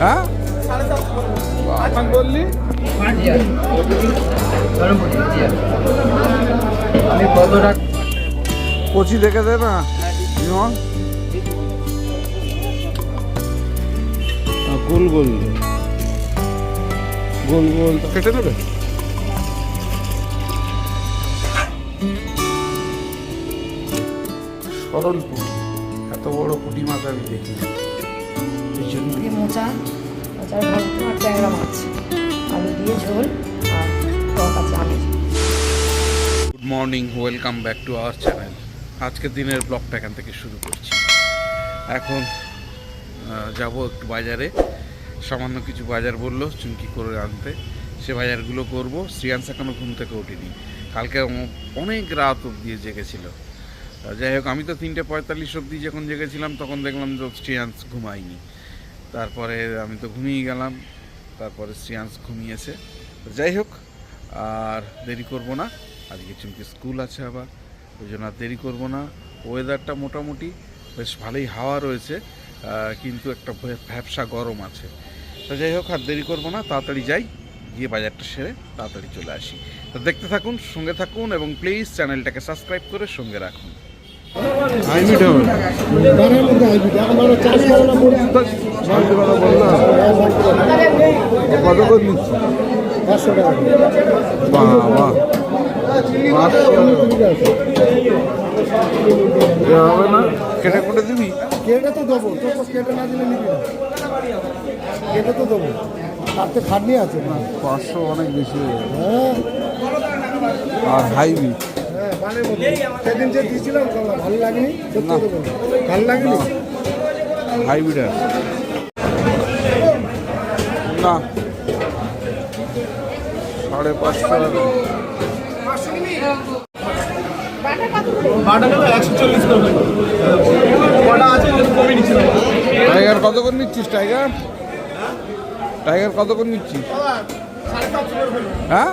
হ্যাঁ? বললি? আমি কত কচি দেখে দে না গোল গোল। গোল গোল। কেটে নেবে? সরল পুঁটি এত বড় পুঁটি মাছ আমি দেখি এই জন্য মোচা। মোচার ট্যাংরা মাছ। আলু দিয়ে ঝোল আর টক আছে good morning welcome back to our channel আজকের দিনের ব্লগটা এখান থেকে শুরু করছি। এখন যাব একটু বাজারে। সামান্য কিছু বাজার বলল চুমকি করে আনতে। সে বাজারগুলো করব। শ্রিয়াংশ এখনও ঘুম থেকে ওঠেনি। কালকে অনেক রাত অবধি জেগেছিল। যাই হোক, আমি তো তিনটে পঁয়তাল্লিশ অবধি যখন জেগেছিলাম, তখন দেখলাম যে শ্রিয়াংশ ঘুমায়নি। তারপরে আমি তো ঘুমিয়ে গেলাম, তারপরে শ্রিয়াংশ ঘুমিয়েছে। যাই হোক, আর দেরি করব না। আজকে চুমকি স্কুল আছে আবার, ওই জন্য আর দেরি করব না। ওয়েদারটা মোটামুটি বেশ ভালোই হাওয়া রয়েছে কিন্তু একটা ভ্যাবসা গরম আছে। তো যাই হোক, আর দেরি করব না, তাড়াতাড়ি যাই, গিয়ে বাজারটা সেরে তাড়াতাড়ি চলে আসি। তো দেখতে থাকুন, সঙ্গে থাকুন, এবং প্লিজ চ্যানেলটাকে সাবস্ক্রাইব করে সঙ্গে রাখুন। হবে কত করে নিচ্ছি? পাঁচশো টাকা বাবা হবে না? কেটে কুটে দিবি? কেটে তো দেবো। কেটে না দিলে নিবি না। কেটে তো দেবো। তাতে খাটনি আছে। পাঁচশো অনেক বেশি হয়ে যাবে। আর হাইব্রিড? সেদিন যে দিয়েছিলাম ভালো লাগেনি। ভালো লাগেনি? হাইব্রিড আছে না। সাড়ে পাঁচশো টাকা। টাইগার কত করে নিচ্ছিস টাইগার? টাইগার কত করে নিচ্ছিস হ্যাঁ?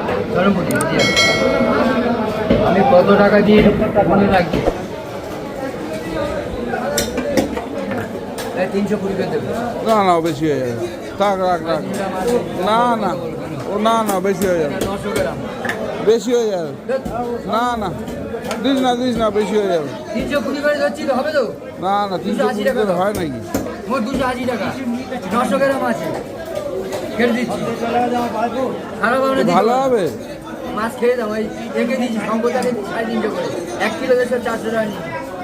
আমি কত টাকা দিয়ে মনে তিনশো কুড়ি না না বেশি হয়ে যাবে। থাক রাখ রাখ। না না ও না না বেশি হয়ে যাবে। বেশি হয়ে যাবে। না না দিস না দিস না বেশি হয়ে যাবে। তিনশো কুড়ি করে ধরছি হবে তো? না না তিনশো আশি কুড়ি করে হয় নাকি? মোট দুশো আশি টাকা। নশো গ্রাম আছে। কেটে দিচ্ছি। ভালো হবে? মাছ খেয়ে দাও ওই এঁকে দিচ্ছি সাড়ে তিনশো করে। এক কিলো দেড়শো চারশো টাকা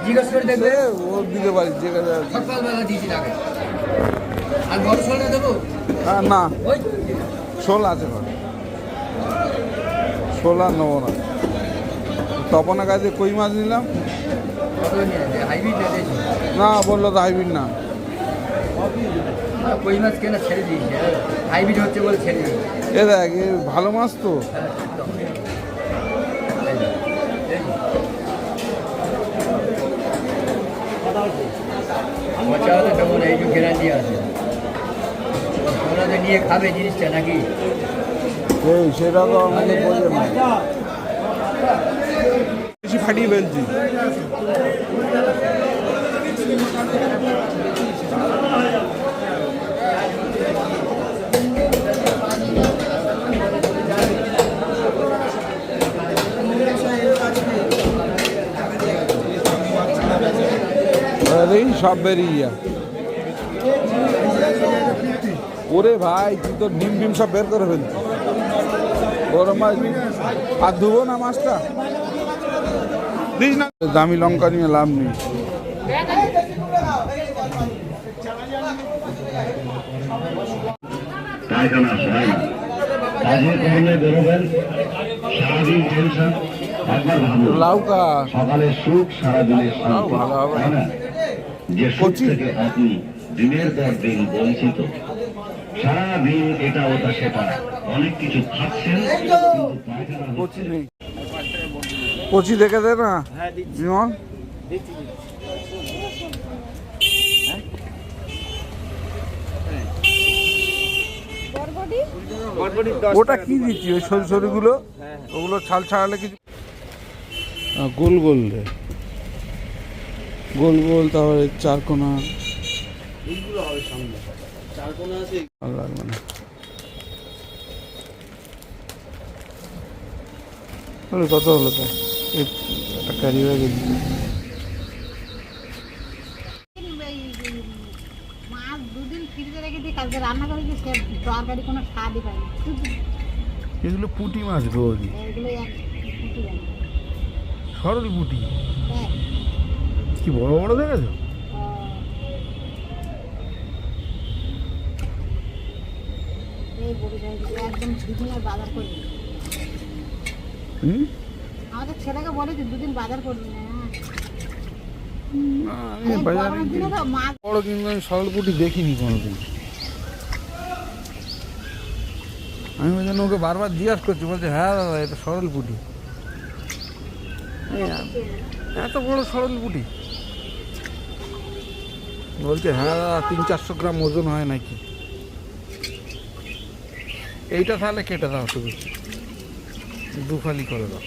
জিজ্ঞেস করে দেখবে। ওর দিতে পারি যে কাজে সকালবেলা দিয়েছি তাকে। আর বড় শোলটা দেবো? হ্যাঁ, না। ওই। শোল আছে ঘরে। শোল আর নেব না। তপনের কাছে কই মাছ নিলাম? না বলল তো হাইব্রিড না। কই মাছ কেনা ছেড়ে দিয়েছি হাইব্রিড হচ্ছে বলে ছেড়ে দিয়েছি এ দেখ ভালো মাছ তো। যে, যে। কেমন এই যে গ্যারান্টি আছে? তোমরা নিয়ে খাবে জিনিসটা নাকি? এই সেটা তো না বেশি ফাটিয়ে ফেলছি। এই সব বেরিয়ে যা। ওরে ভাই তুই তো ডিম ডিম সব বের করে ফেলছিস গরম মাছ আর ধুবো না মাছটা। দিস না। দামি লঙ্কা নিয়ে লাভ নেই। পায়খানা হয় না কাজে কর্মে বেরোবেন সারাদিন টেনশন একবার ভাবুন। লাউকা সকালে সুখ সারাদিনের শান্তি। ভালো হবে। না? যে সুখ। থেকে আপনি দিনের পর দিন বঞ্চিত সারাদিন এটা ওটা সেটা অনেক কিছু খাচ্ছেন কচি দেখে দে না। বিমল? ওটা কি দিচ্ছি? ওই সরু সরুগুলো? ওগুলো ছাল ছাড়ালে কিছু গোল গোল রে গোল গোল তারপরে চারকোনা। ভালো লাগবে না। তাহলে কত হলো তো? একটা ক্যারি ব্যাগে কোনো এগুলো পুঁটি মাছ গৌরি সরল পুঁটি। হ্যাঁ। কি বড় বড় দেখেছ? একদম বাজার করবি। আমাদের ছেলেকে বলেছি দুদিন বাজার করবি বড় কিন্তু আমি সরল পুঁটি দেখিনি কোনোদিন। আমি ওই জন্য ওকে বারবার জিজ্ঞাসা করছি। বলছে হ্যাঁ দাদা এটা সরল পুঁটি এই এত বড় সরল পুঁটি বলছে হ্যাঁ তিন চারশো গ্রাম ওজন হয় নাকি? এইটা তাহলে কেটে দাও শুধু দুফালি করে দাও।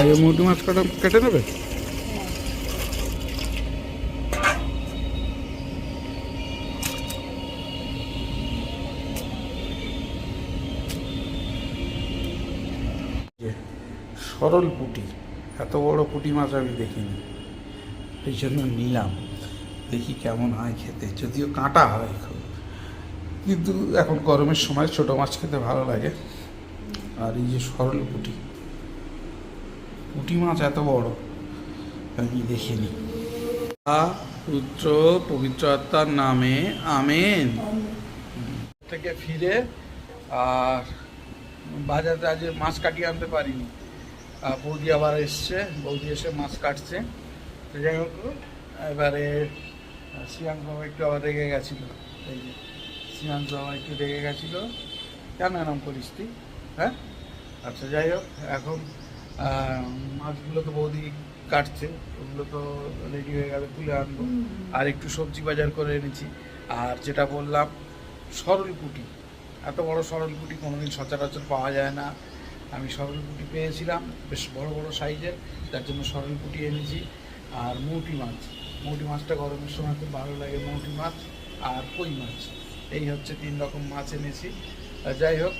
আগে মুরগি মাছ কাটা কেটে নেবে সরল পুঁটি, এত বড় পুঁটি মাছ আমি দেখিনি। এই জন্য নিলাম, দেখি কেমন হয় খেতে, যদিও কাঁটা হয় খুব। কিন্তু এখন গরমের সময় ছোট মাছ খেতে ভালো লাগে। আর এই যে সরল পুঁটি পুঁটি মাছ এত বড়? আমি দেখিনি পুত্র পবিত্র আত্মার নামে, আমেন। থেকে ফিরে আর বাজারে আজ মাছ কাটিয়ে আনতে পারিনি। বৌদি আবার এসছে, বৌদি এসে মাছ কাটছে। যাই হোক, এবারে শ্রিয়াঙ্ক বাবা একটু আবার রেগে গেছিল। এই যে শ্রিয়াঙ্ক বাবা একটু রেগে গেছিল। কেন এরম তুই হ্যাঁ? আচ্ছা যাই হোক, এখন মাছগুলো তো বৌদি কাটছে ওগুলো তো রেডি হয়ে গেলে তুলে আনব। আর একটু সবজি বাজার করে এনেছি। আর যেটা বললাম সরল কুটি এত বড় সরল কুটি কোনোদিন সচরাচর পাওয়া যায় না। আমি সরল কুটি পেয়েছিলাম বেশ বড় বড় সাইজের যার জন্য সরল কুটি এনেছি। আর মৌটি মাছ। মৌটি মাছটা গরমের সময় খুব ভালো লাগে মৌটি মাছ আর কই মাছ। এই হচ্ছে তিন রকম মাছ এনেছি। যাই হোক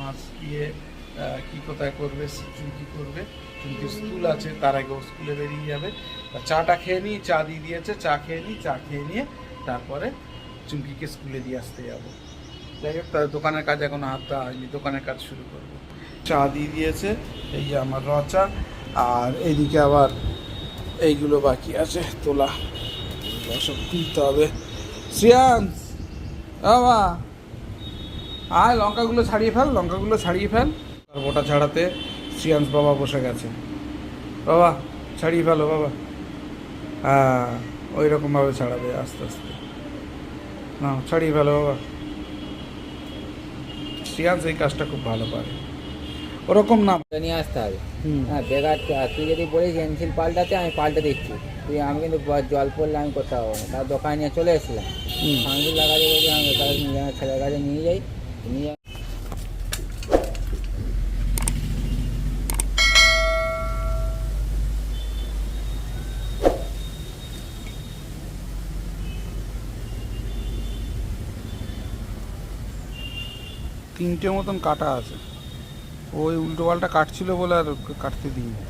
মাছ দিয়ে কি কোথায় করবে চুমকি করবে চুমকি স্কুল আছে, তার আগে ও স্কুলে বেরিয়ে যাবে। চাটা খেয়ে নিই, চা দিয়ে দিয়েছে, চা খেয়ে নিই, চা খেয়ে নিয়ে তারপরে চুমকিকে স্কুলে দিয়ে আসতে যাব। যাই হোক তার দোকানের কাজ এখন হাত দেওয়া হয়নি, দোকানের কাজ শুরু করব। চা দিয়ে দিয়েছে, এই আমার রচা আর এদিকে আবার এইগুলো বাকি আছে, তোলা। সব তুলতে হবে। শ্রিয়াংশ বাবা আয়, লঙ্কাগুলো ছাড়িয়ে ফেল, লঙ্কাগুলো ছাড়িয়ে ফেল। আর ওটা ছাড়াতে শ্রিয়াংশ বাবা বসে গেছে। বাবা ছাড়িয়ে ফেলো বাবা। হ্যাঁ ওই রকমভাবে ছাড়াবে আস্তে আস্তে। না ছাড়িয়ে ফেলো বাবা। শ্রিয়াংশ এই কাজটা খুব ভালো পারে। ওরকম না। নিয়ে আসতে হবে। হ্যাঁ বেকার তুই যদি বলিস পেন্সিল পাল্টাতে আমি পাল্টে দিচ্ছি। তুই আমি কিন্তু জল পড়লে আমি করতে পারব না। তার দোকানে নিয়ে চলে এসেছিলাম। হুম। লাগাতে বলছি আমি তার নিয়ে ছেলের কাছে নিয়ে যাই। নিয়ে তিনটে মতন কাটা আছে। ওই উল্টো পাল্টা কাটছিল বলে আর কাটতে দিইনি।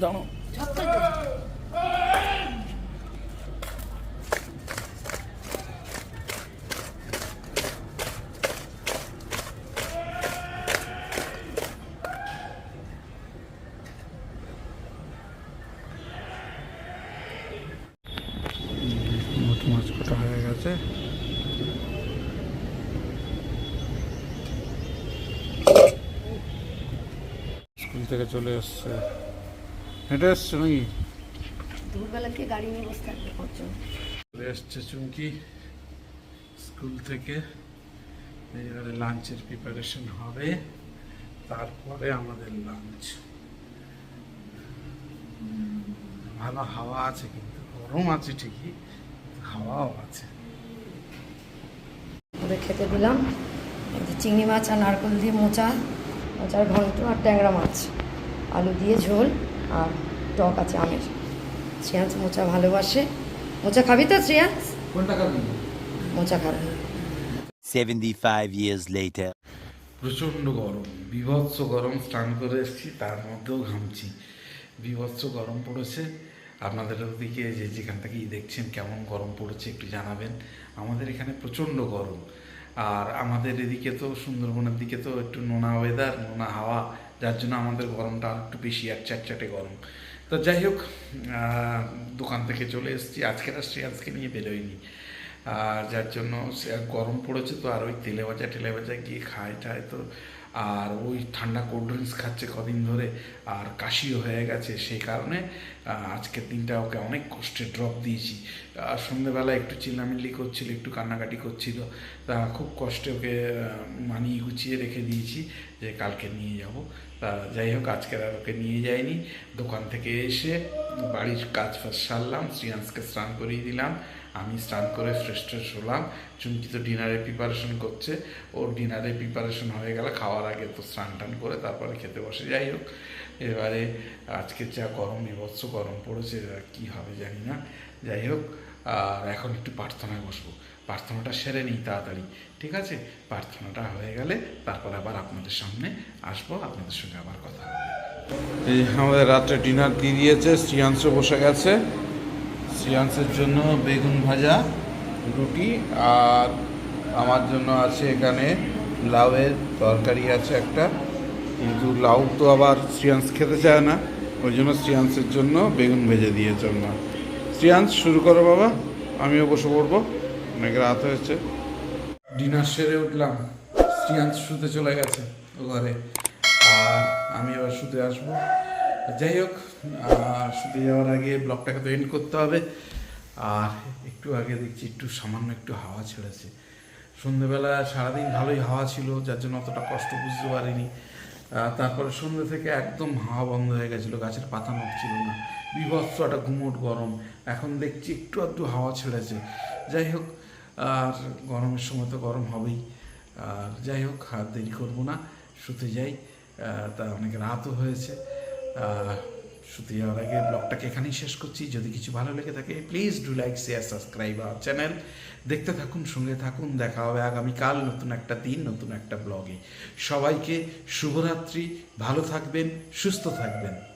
দাঁড়াও মোট মাছ কাটা হয়ে গেছে স্কুল থেকে চলে এসছে। হেঁটে এসছে নাকি? দুপুরবেলাকে গাড়ি নিয়ে বসে থাকবে পাঁচজন চলে এসছে চুমকি স্কুল থেকে। এবারে লাঞ্চের প্রিপারেশন হবে তারপরে আমাদের লাঞ্চ। ভালো হাওয়া আছে কিন্তু গরম আছে ঠিকই হাওয়াও আছে। ওদের খেতে দিলাম। চিংড়ি মাছ আর নারকেল দিয়ে মোচা। মোচার ঘন্ট আর ট্যাংরা মাছ। আলু দিয়ে ঝোল আর টক আছে আমের। শ্রেয়াংশ মোচা ভালোবাসে। মোচা খাবি তো খাবি? মোচা খাবে। 75 years later. প্রচণ্ড গরম বিভৎস গরম স্নান করে এসেছি তার মধ্যেও ঘামছি। বিভৎস গরম পড়েছে। আপনাদের ওদিকে যে যেখান থেকেই দেখছেন কেমন গরম পড়েছে একটু জানাবেন। আমাদের এখানে প্রচণ্ড গরম। আর আমাদের এদিকে তো সুন্দরবনের দিকে তো একটু নোনা ওয়েদার নোনা হাওয়া, যার জন্য আমাদের গরমটা আর একটু বেশি আর চ্যাটচ্যাটে গরম। তো যাই হোক দোকান থেকে চলে এসেছি, আজকের আসছি আজকে নিয়ে বেরোয়নি। আর যার জন্য গরম পড়েছে তো আর ওই তেলে ভাজা, টেলে ভাজা গিয়ে খায় টায় তো আর ওই ঠান্ডা কোল্ড ড্রিঙ্কস খাচ্ছে কদিন ধরে, আর কাশিও হয়ে গেছে, সেই কারণে আজকের দিনটা ওকে অনেক কষ্টে ড্রপ দিয়েছি। আর সন্ধ্যেবেলা একটু চিল্লামিল্লি করছিল, একটু কান্নাকাটি করছিল। তা খুব কষ্টে ওকে মানিয়ে গুছিয়ে রেখে দিয়েছি যে কালকে নিয়ে যাব। তা যাই হোক আজকে আর ওকে নিয়ে যাইনি। দোকান থেকে এসে বাড়ির কাজ ফাজ সারলাম, শ্রিয়াংশকে স্নান করিয়ে দিলাম। আমি স্নান করে ফ্রেশ ট্রেশ হলাম চুমকি তো ডিনারের প্রিপারেশন করছে, ওর ডিনারের প্রিপারেশন হয়ে গেলে, খাওয়ার আগে তো স্নান টান করে তারপরে খেতে বসে। যাই হোক, এবারে আজকে যা গরম বিভৎস গরম পড়েছে কী হবে জানি না। যাই হোক, আর এখন একটু প্রার্থনায় বসবো। প্রার্থনাটা সেরে নিই তাড়াতাড়ি, ঠিক আছে? প্রার্থনাটা হয়ে গেলে তারপর আবার আপনাদের সামনে আসব, আপনাদের সঙ্গে আবার কথা হবে। এই আমাদের রাত্রে ডিনার দিয়ে দিয়েছে, শ্রিয়াংশ বসে গেছে। শ্রিয়াংশের জন্য বেগুন ভাজা, রুটি, আর আমার জন্য আছে এখানে লাউয়ের তরকারি আছে একটা। কিন্তু লাউ তো আবার শ্রিয়াংশ খেতে চায় না, ওই জন্য শ্রিয়াংশের জন্য বেগুন ভেজে দিয়েছে না শ্রিয়াংশ, শুরু করো বাবা, আমিও বসে পড়ব, অনেক রাত হয়েছে। ডিনার সেরে উঠলাম, শ্রিয়াংশ শুতে চলে গেছে ঘরে, আর আমি আবার শুতে আসব। যাই হোক শুতে যাওয়ার আগে ব্লগটাকে তো এন্ড করতে হবে। আর একটু আগে দেখছি একটু সামান্য একটু হাওয়া ছেড়েছে। সন্ধেবেলা সারাদিন ভালোই হাওয়া ছিল, যার জন্য অতটা কষ্ট বুঝতে পারিনি। তারপরে সন্ধ্যে থেকে একদম হাওয়া বন্ধ হয়ে গেছিল, গাছের পাতা নড়ছিল না। বিভৎস একটা ঘুমোট গরম। এখন দেখছি একটু আধটু হাওয়া ছেড়েছে। যাই হোক, আর গরমের সময় তো গরম হবেই। আর যাই হোক, আর দেরি করব না। শুতে যাই। তা অনেক রাতও হয়েছে। শুতে যাওয়ার আগে ব্লগটাকে এখানেই শেষ করছি। যদি কিছু ভালো লেগে থাকে please do like share subscribe our channel দেখতে থাকুন, সঙ্গে থাকুন। দেখা হবে আগামীকাল নতুন একটা দিন, নতুন একটা ব্লগে। সবাইকে শুভরাত্রি। ভালো থাকবেন, সুস্থ থাকবেন।